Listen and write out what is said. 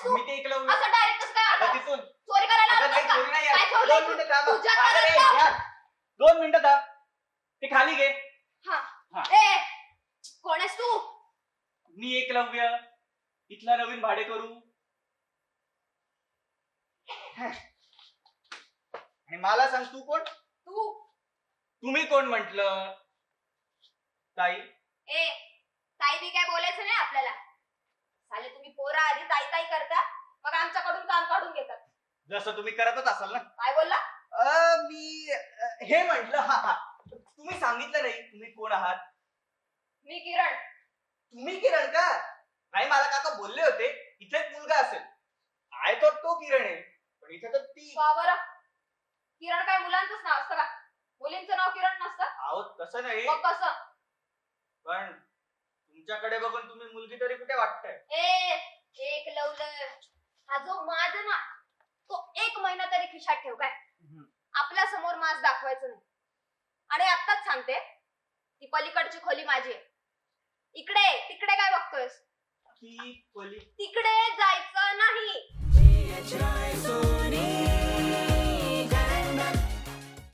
आहेस तू मी ते एकलव्य असं डायरेक्ट कसं काय आलास? तिथून चोरी करायला अगं आलास नाही का? चोरी नाही काय. ठेवलंय दोन तू? मिनिटं थांब अगं? यार. दोन मिनिटं थांब ते खाली घे हा. ए कोण आहेस तू मी एकलव्य इथला नवीन भाडे करू आणि मला सांग तू कोण तू तुम्ही कोण म्हंटल ताई ए ताई बी काय बोलायचं नाही आपल्याला पोरा आधी ताई ताई करता मग आमच्याकडून काम काढून घेतात. जसं तुम्ही करतच असाल ना. काय बोलला? अ, मी अ, हे म्हंटल हा हा. तुम्ही सांगितलं नाही तुम्ही कोण आहात? मी किरण. तुम्ही किरण का? नाही मला काका बोलले होते इथे एक मुलगा असेल. आहे तर तो किरण आहे. पण इथे तर ती का बरं. किरण काय मुलांचंच नाव असतं का? मुलींचं नाव किरण नसतं? आहो तसं नाही. मग कसं? पण तुमच्याकडे बघून तुम्ही मुलगी तरी कुठे वाटताय? ए जो माज ना तो एक महिना तरी खिशात ठेव काय? आपल्यासमोर मास दाखवायचं नाही. आणि आत्ताच सांगते ती पलीकडची खोली माझी आहे. इकडे तिकडे काय बघतोयस? ती तिकडे जायचं नाही.